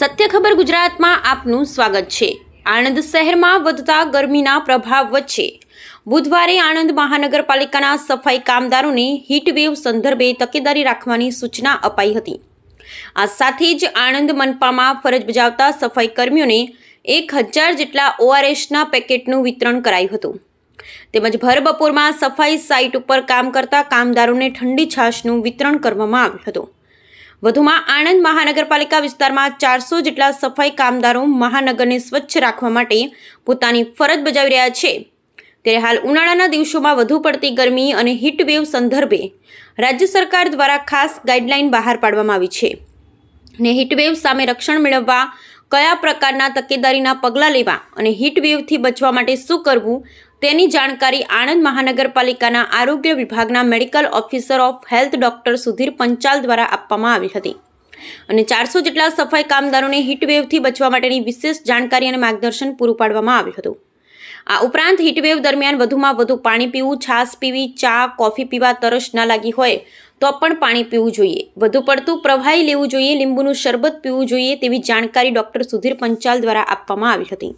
સત્ય ખબર ગુજરાતમાં આપનું સ્વાગત છે. આણંદ શહેરમાં વધતા ગરમીના પ્રભાવ વચ્ચે બુધવારે આણંદ મહાનગરપાલિકાના સફાઈ કામદારોને હીટવેવ સંદર્ભે તકેદારી રાખવાની સૂચના અપાઈ હતી. આ સાથે જ આણંદ મનપામાં ફરજ બજાવતા સફાઈ કર્મીઓને એક હજાર જેટલા ઓઆરએસના પેકેટનું વિતરણ કરાયું હતું. તેમજ ભરબપોરમાં સફાઈ સાઇટ ઉપર કામ કરતા કામદારોને ઠંડી છાશનું વિતરણ કરવામાં આવ્યું હતું. વધુમાં આણંદ મહાનગરપાલિકા વિસ્તારમાં ચારસો જેટલા સફાઈ કામદારો મહાનગરને સ્વચ્છ રાખવા માટે પોતાની ફરજ બજાવી રહ્યા છે. ત્યારે હાલ ઉનાળાના દિવસોમાં વધુ પડતી ગરમી અને હીટવેવ સંદર્ભે રાજ્ય સરકાર દ્વારા ખાસ ગાઈડલાઈન બહાર પાડવામાં આવી છે. ને હીટવેવ સામે રક્ષણ મેળવવા, કયા પ્રકારના તકેદારીના પગલાં લેવા અને હીટવેવથી બચવા માટે શું કરવું તેની જાણકારી આણંદ મહાનગરપાલિકાના આરોગ્ય વિભાગના medical officer of health doctor Sudhir Panchal દ્વારા આપવામાં આવી હતી. અને ચારસો જેટલા સફાઈ કામદારોને હીટવેવથી બચવા માટેની વિશેષ જાણકારી અને માર્ગદર્શન પૂરું પાડવામાં આવ્યું હતું. આ ઉપરાંત હીટવેવ દરમિયાન વધુમાં વધુ પાણી પીવું, છાશ પીવી, ચા, કોફી પીવા તરસ ના લાગી હોય તો પણ પાણી પીવું જોઈએ. વધુ પડતું પ્રવાહી લેવું જોઈએ, લીંબુનું શરબત પીવું જોઈએ તેવી જાણકારી ડોક્ટર સુધીર પંચાલ દ્વારા આપવામાં આવી હતી.